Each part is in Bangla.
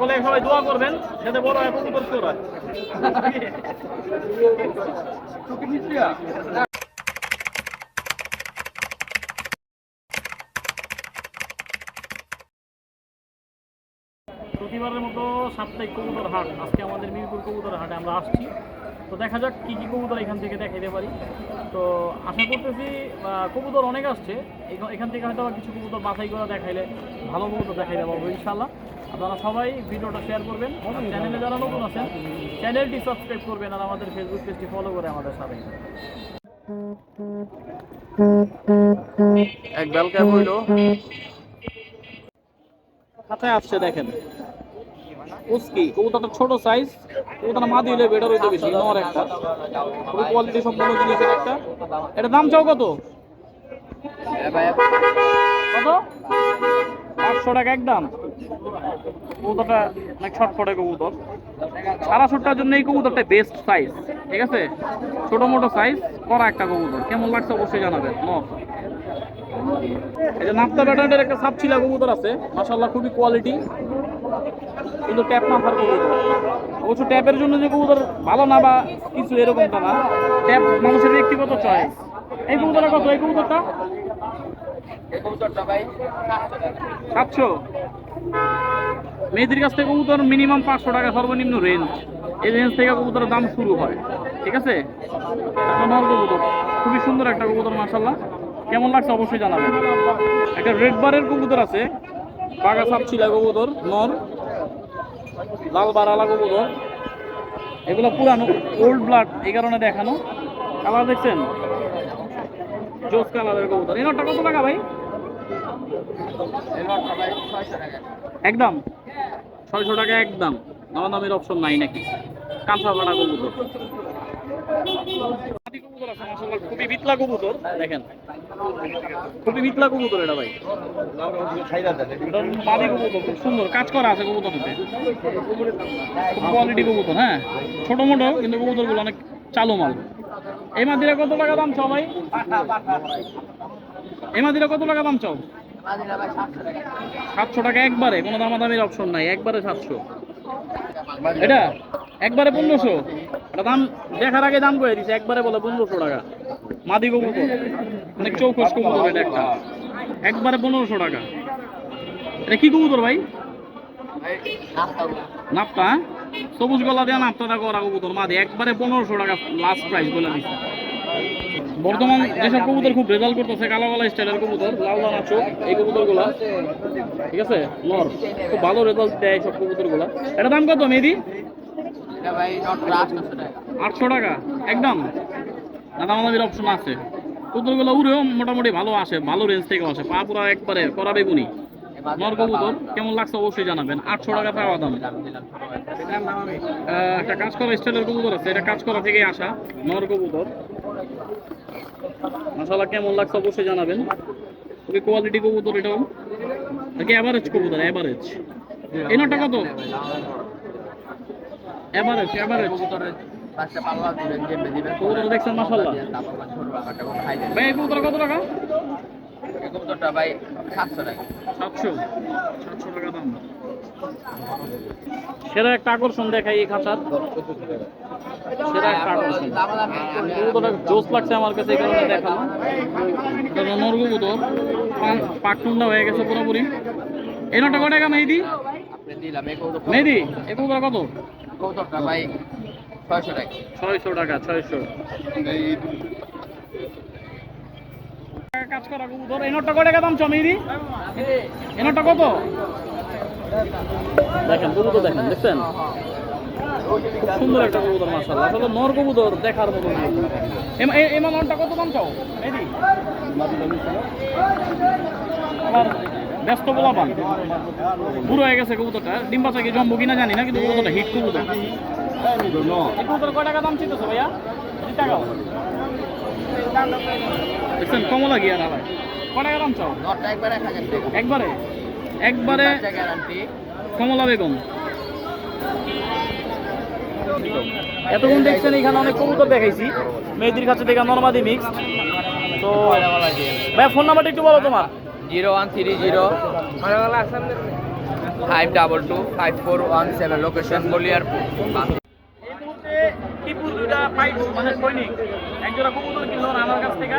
সকলে সবাই দোয়া করবেন যাতে বড় কবুতর চোর প্রতিবারের মতো সাপ্তাহিক কবুতর হাট, আজকে আমাদের মিরপুর কবুতর হাটে আমরা আসছি। তো দেখা যাক কী কী কবুতর এখান থেকে দেখাইতে পারি। তো আশা করতেছি কবুতর অনেক আসছে। এখান থেকে হয়তো কিছু কবুতর বাছাই করে দেখাইলে ভালো কবুতর দেখাইতে পারব ইনশাল্লাহ আপনারা সবাই ভিডিওটা শেয়ার করবেন চ্যানেলে যারা নতুন আছেন চ্যানেলটি সাবস্ক্রাইব করবেন আর আমাদের ফেসবুক পেজটি ফলো করে আমাদের সাথে। এক বেল ক্যাপ হইল। খাতায় আসছে দেখেন। উস্কি কবুতরটা ছোট সাইজ কবুতরটা মা দিলে বেটার হইতে বেশি নর একটা। খুবই কোয়ালিটি সম্পন্ন জিনিসের একটা। এটা দাম চাও কত? কত? পাঁচশো টাকা একদম কবুতরটা অনেক ছটফটে কবুতর। সারা সুটটার জন্য এই কবুতরটা বেস্ট সাইজ ঠিক আছে? ছোট মোটো সাইজ করা একটা কবুতর। কেমন লাগছে অবশ্যই জানাবেন নর এই যে নাপ্তা ব্যাটার্নের একটা সাপছিলা কবুতর আছে মাশাল্লাহ খুবই কোয়ালিটি কিন্তু ট্যাপ মাথার কবুতর। অবশ্য ট্যাপের জন্য যে কবুতর ভালো না বা কিছু এরকমটা না ট্যাপ মানুষের ব্যক্তিগত চয়েস এই কবুতরটা কত? এই কবুতরটা? সাতশো। মেয়েদের কাছ থেকে কবুতর মিনিমাম পাঁচশো টাকা সর্বনিম্ন রেঞ্জ এই রেঞ্জ থেকে কবুতরের দাম শুরু হয়। ঠিক আছে? কবুতর। খুবই সুন্দর একটা কবুতর মার্শাল্লাহ কেমন লাগছে অবশ্যই জানাবেন। একটা রেড বারের কবুতর আছে। বাগা সাপছিলা কবুতর, নর। লাল বারালা কবুতর। এগুলো পুরানো ওল্ড ব্লাড এই কারণে দেখানো। কালার দেখছেন? জোস কালারের কবুতর। এই নটটা কত টাকা ভাই? একদম? ছয়শো টাকা একদম। আমার দামের অপশন নাই নাকি? কাঁচা বাড়া কবুতর। খুবই বিতলা কবুতর। দেখেন। খুবই বিতলা কবুতর এটা ভাই। মাদি কবুতর খুব সুন্দর। কাজ করা আছে কবুতরতে খুব কোয়ালিটি কবুতর হ্যাঁ? ছোট মোটো কিন্তু কবুতরগুলো অনেক চালু মাল। এই মাদিরা কত টাকা দাম চাও ভাই? এই মাদিরা কত টাকা দাম চাও? সাতশো টাকা একবারে, কোনো দামাদামির অপশন নাই, একবারে সাতশো। এটা? একবারে পনেরোশো? এটা দাম, দেখার আগে দাম করে দিছে, একবারে বলে পনেরোশো টাকা। মাদি কবুতর। অনেক চৌকস কবুতর এটা একটা। একবারে পনেরোশো টাকা। এটা কি কবুতর ভাই? হ্যাঁ? সবুজ গলা দেওয়া করা কবুতর। মাদি একবারে পনেরোশো টাকা লাস্ট প্রাইস বলে দিচ্ছে বর্তমান যেসব কবুতর খুব রেজাল্ট করতেছে কালো কালা স্টাইলের কবুতর লাল দানা চোখ এই ঠিক আছে? নর খুব ভালো রেজাল্ট দেয় সব এটা দাম কত আটশো টাকা। একদম? না দামাদামির অপশন আছে। কবুতরগুলো উড়েও মোটামুটি ভালো আসে ভালো রেঞ্জ থেকে আসে। পা পুরা একবারে করা বেগুনি। নর কবুতর কেমন লাগছে অবশ্যই জানাবেন। আটশো টাকা পাওয়া দাম। একটা কাজ করা স্টাইলের কবুতর আছে, এটা কাজ করা থেকে আসা নর কবুতর মাসাল্লাহ কেমন লাগছে অবশ্যই জানাবেন। খুবই কোয়ালিটি কবুতর এটাও। নাকি অ্যাভারেজ কবুতর? অ্যাভারেজ এই নটা কত অ্যাভারেজ অ্যাভারেজ দেখছেন মাসাল্লাহ ভাই কবুতর কত টাকা? সাতশো সাতশো টাকা দাম সেরা একটা আকর্ষণ দেখাই এই খাঁচার। একটা আকর্ষণ কবুতরটা জোস লাগছে আমার কাছে এই কারণে দেখানো এটা রনর কবুতর পা- হয়ে গেছে পুরোপুরি। এই নটা কয় টাকা মেহেদি? মেহেদি এই কবুতর কত? ছয়শো টাকা। ছয়শো কাজ করা এই নটা কয় টাকা দাম চ মেহেদি এই নটা কত? দেখেন কবুতর দেখেন দেখছেন? খুব সুন্দর একটা কবুতর মাশাআল্লাহ। আসলে নর কবুতর দেখার মতো এম- এ- এই মালনটা কত দাম চাও? মেহেদি আবার ব্যস্ত বলা পান বুড়ো হয়ে গেছে কবুতরটা। ডিম বাচ্চা কি জম্বু কিনা জানি না কিন্তু কবুতরটা হিট কবুতর। কবুতর কয় টাকা দাম চিন্তাছো ভাইয়া? টাকা। দেখছেন কমলা গিয়া না ভাই কয় টাকা চাও? একবারে একবারে? কমলা বেগম এতক্ষণ দেখছেন এখানে অনেক কবুতর দেখাইছি। মেয়েদির কাছে দেখা নর্মাদি মিক্স তো ভাই ফোন নাম্বারটা একটু বলো তোমার। Zero one three zero five double two five four one seven location Baliyarpur টিপুর দুইটা পাইপ মানে সৈনিক। এক জোড়া কবুতর কিনলো আমার কাছ থেকে।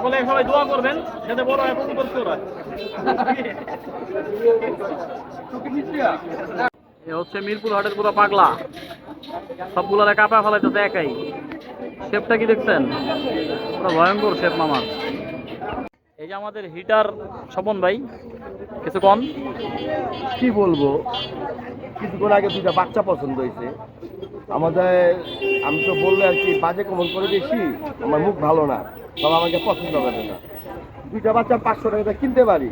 সকলে সবাই দোয়া করবেন যাতে বড় হয় কবুতর চোর হয় হচ্ছে মিরপুর হাটের পুরো পাগলা। সবগুলারে কাপা ফেলাইতেছে একাই। শেপটা কি দেখছেন? পুরো ভয়ঙ্কর শেপ মামার। এই যে আমাদের হিটার স্বপন ভাই কিছু কন কি বলব? কিছুক্ষণ আগে দুইটা বাচ্চা পছন্দ হয়েছে। আমাদের আমি তো বললে আর কি বাজে কমন করে দিয়েছি, আমার মুখ ভালো না। বাবা আমাকে পছন্দ করে না। দুইটা বাচ্চা পাঁচশো টাকা কিনতে পারি।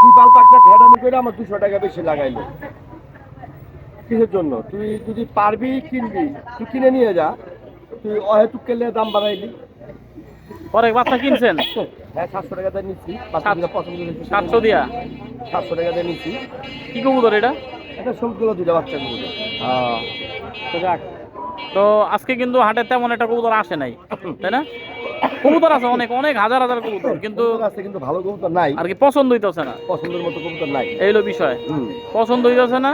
তুই পাল পাকটা ঠেটানি করে আমার দুশো টাকা বেশি লাগাইলো। কিসের জন্য? তুই যদি পারবি কিনবি। তুই কিনে নিয়ে যা। তুই অহেতুক কেলে দাম বাড়াইলি। পরে বাচ্চা কিনছেন? হ্যাঁ সাতশো টাকা দিয়ে নিচ্ছি। দুটো সাতশো দিয়া? সাতশো টাকা দিয়ে নিচ্ছি। কি কবুতর এটা? এটা সবগুলো দুইটা বাচ্চা গুলো তো যাক। তো আজকে কিন্তু হাটে তেমন একটা কবুতর আসে নাই তাই না? কবুতর আছে অনেক অনেক হাজার হাজার কবুতর কিন্তু কবুতর আছে কিন্তু ভালো কবুতর নাই। আর কি পছন্দ হইতেছে না। পছন্দের মতো কবুতর নাই। এই হলো বিষয়। পছন্দ হইতেছে না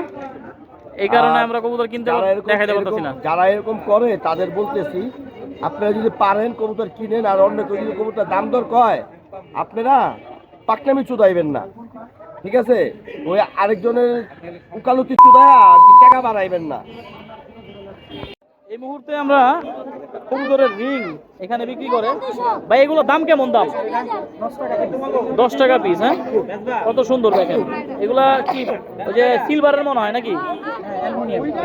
এই কারণে আমরা কবুতর কিনতে দেখাইতে পারতেছি না। যারা এরকম করে তাদের বলতেছি আপনারা যদি পারেন কবুতর কিনেন আর অন্য কেউ যদি কবুতর দাম দর কয় আপনারা পাকনামি চুদাইবেন না। ঠিক আছে? ওই আরেকজনের উকালতি চুদায় টাকা বাড়াইবেন না। এই মুহূর্তে আমরা কবুতরের রিং এখানে বিক্রি করে। ভাই এগুলো দাম কেমন দাম? দশ টাকা পিস হ্যাঁ? কত সুন্দর দেখেন। এগুলা কি ওই যে সিলভারের মনে হয় নাকি?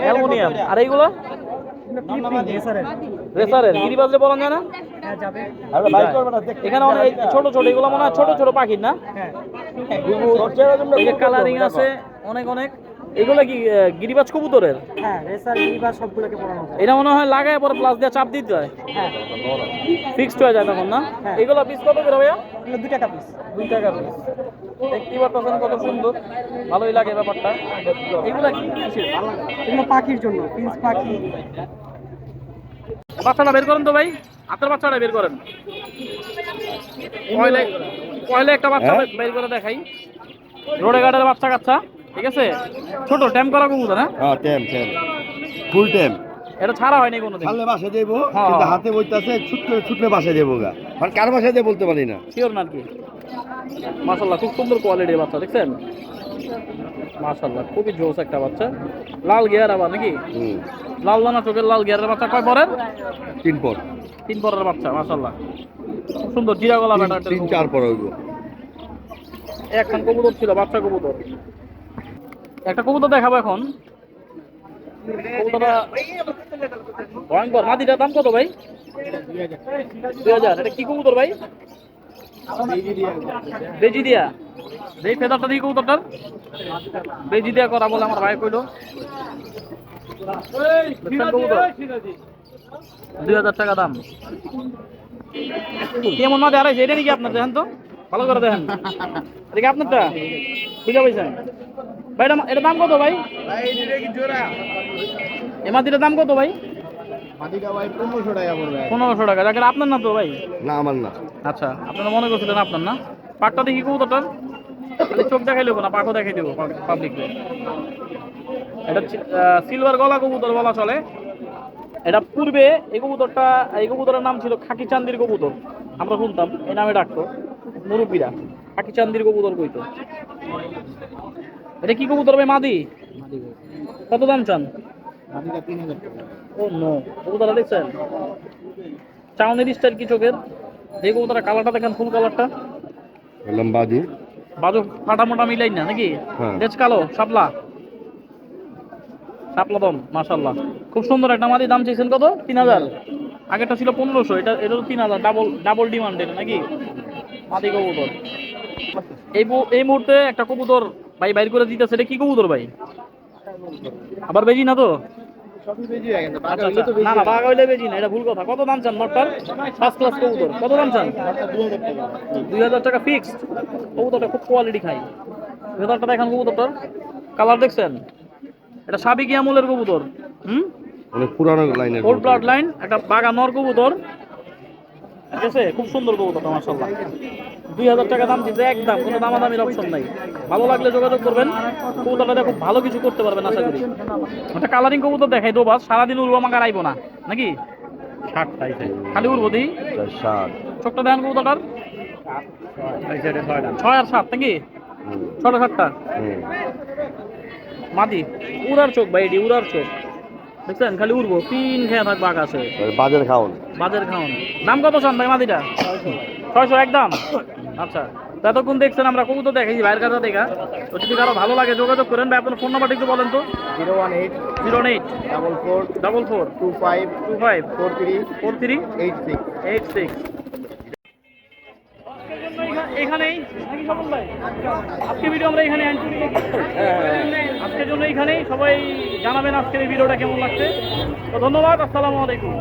অ্যালুমিনিয়াম। আর এইগুলো রেসারের। গিরিবাজে বলা যায় না এখানে অনেক ছোট ছোট এগুলো মনে হয় ছোট ছোট পাখির না? কালারিং আছে অনেক অনেক। এগুলো কি গিরিবাজ কবুতরের? হ্যাঁ রেসার লিভার সবগুলোকে পড়ানো যায় এটা মনে হয় লাগায় পরে প্লাস দিয়ে চাপ দিতে হয়। হ্যাঁ। ফিক্সড হয়ে যায় তখন না? হ্যাঁ। এগুলো পিস কত করে ভাইয়া? এগুলো দুই টাকা পিস দুই টাকা পিস দেখতেই পারতেছেন কত সুন্দর। ভালোই লাগে ব্যাপারটা। এগুলা কি এগুলো পাখির জন্য পিস পাখি। বাচ্চাটা বের করেন তো ভাই। হাতের বাচ্চাটা বের করেন। পয়লে পয়লে একটা বাচ্চা হ্যাঁ? বের করে দেখাই। রোডে গার্ডের বাচ্চা কাচ্চা। ঠিক আছে? ছোট ট্যাম করা কবুতর হ্যাঁ? হ্যাঁ টেম টেম ফুল টেম এটা ছাড়া হয়নি কোনোদিন। ছাড়লে বাসে দেবো হ্যাঁ। কিন্তু হাতে বইতাছে ছুটলে ছুটলে বাসে দেবো গা। মানে কার বাসায় দিয়ে বলতে পারি না। শিওর না কি মাশাল্লাহ খুব সুন্দর কোয়ালিটির বাচ্চা দেখছেন? মাশাল্লাহ খুবই জোস একটা বাচ্চা। লাল গিয়ার আবার নাকি? লাল দানা চোখের লাল গিয়ারের বাচ্চা কয় পরের? তিন পর। তিন পরের বাচ্চা মাশাল্লাহ খুব সুন্দর জিরা গলা তিন- তিন চার পর হইব। একখান কবুতর ছিল বাচ্চা কবুতর। একটা কবুতর দেখাবো এখন। কবুতরটা ভয়ঙ্কর। মাদিটার দাম কত ভাই? দুই হাজার। এটা কি কবুতর ভাই? বেজি দিয়া। এই ফেদারটা দিই কবুতরটার। বেজি দিয়া করা বলে আমার ভাই কইলো। দুই হাজার টাকা দাম। কেমন মাঝে আড়াইছে এটা নাকি আপনার? দেখেন তো। ভালো করে দেখেন। এটা কি আপনারটা? বুঝে পাইছেন? ভাই এটা দাম কত ভাই? এই মাটিটার দাম কত ভাই? পনেরোশো টাকা দেখেন আপনার না তো ভাই? না আমার না। আচ্ছা আপনারা মনে করছিলেন আপনার না? পাটটা দেখি কবুতরটার। চোখ দেখাই দেবো না পাখও দেখাই দেবো পাবলিককে এটা সিলভার গলা কবুতর বলা চলে। এটা পূর্বে এই কবুতরটা এই কবুতরের নাম ছিল খাকি চান্দির কবুতর। আমরা শুনতাম এই নামে ডাকতো। মুরব্বীরা খাকি চান্দির কবুতর কইতো। এটা কি কবুতর ভাই মাদি? কত দাম চান? ও নো কবুতরটা দেখছেন? চাউনের স্টাইল কি চোখের? এই কবুতরের কালারটা দেখেন ফুল কালারটা। লম্বাদি বাজু। ফাটা মোটা মিলাই না নাকি? হ্যাঁ। বেশ কালো শাপলা। শাপলা দম মাশাল্লাহ খুব সুন্দর একটা মাদি দাম চাইছেন কত? তিন হাজার। আগেরটা ছিল পনেরোশো এটা এটা তো তিন হাজার ডাবল ডাবল ডিমান্ডের নাকি? মাদি কবুতর। এই এই মুহূর্তে একটা কবুতর ভাই বাইর করে দিতেছে এটা কি কবুতর ভাই? আবার বেজি না তো? আচ্ছা আচ্ছা। না না বাঘ হইলে বেজি না এটা ভুল কথা। কত দাম চান নটটার ফার্স্ট ক্লাস কবুতর। কত দাম চান? দুই হাজার টাকা ফিক্সড কবুতরটা খুব কোয়ালিটি খাই ভেতরটা দেখেন কবুতরটার। কালার দেখছেন? এটা সাবিকি আমলের কবুতর। হুম? অনেক পুরানো লাইনের ওল্ড ব্লাড লাইন একটা বাঘা নর কবুতর। ঠিক আছে? খুব সুন্দর কবুতরটা মাশাআল্লাহ। দুই হাজার টাকা দাম দিচ্ছে একদম কোনো দামাদামির অপশন নাই। ভালো লাগলে যোগাযোগ করবেন। কবুতরটা খুব ভালো কিছু করতে পারবেন আশা করি। একটা কালারিং কবুতর দেখাই দোবাস সারাদিন উড়বো আমাকে আইবো না। নাকি? ষাটটাই খালি উড়বো দিই ষাট। ছোট্ট দেন কবুতরটার। ছয় আর সাত নাকি? ছটা সাতটা? মাদি উড়ার চোখ ভাই এটি উড়ার চোখ। দেখছেন? খালি উড়বো। তিন খেয়ে থাকবে আকাশে বাজার খাওন। বাজার খাওন। দাম কত চান ভাই মাদিটা? ছয়শো একদম? আচ্ছা। তো এতক্ষণ দেখছেন আমরা কবুতর দেখেছি ভাইয়ের কাছে দেখা। তো যদি কারও ভালো লাগে যোগাযোগ করেন। ভাই আপনার ফোন নাম্বারটা একটু বলেন তো। Zero one eight zero eight double four double four two five two five four three four three eight six eight six. এখানেই। আজকে ভিডিও আমরা এখানে end করি? আজকের জন্য এখানেই। সবাই জানাবেন আজকের এই ভিডিওটা কেমন লাগছে। তো ধন্যবাদ, আসসালামু আলাইকুম।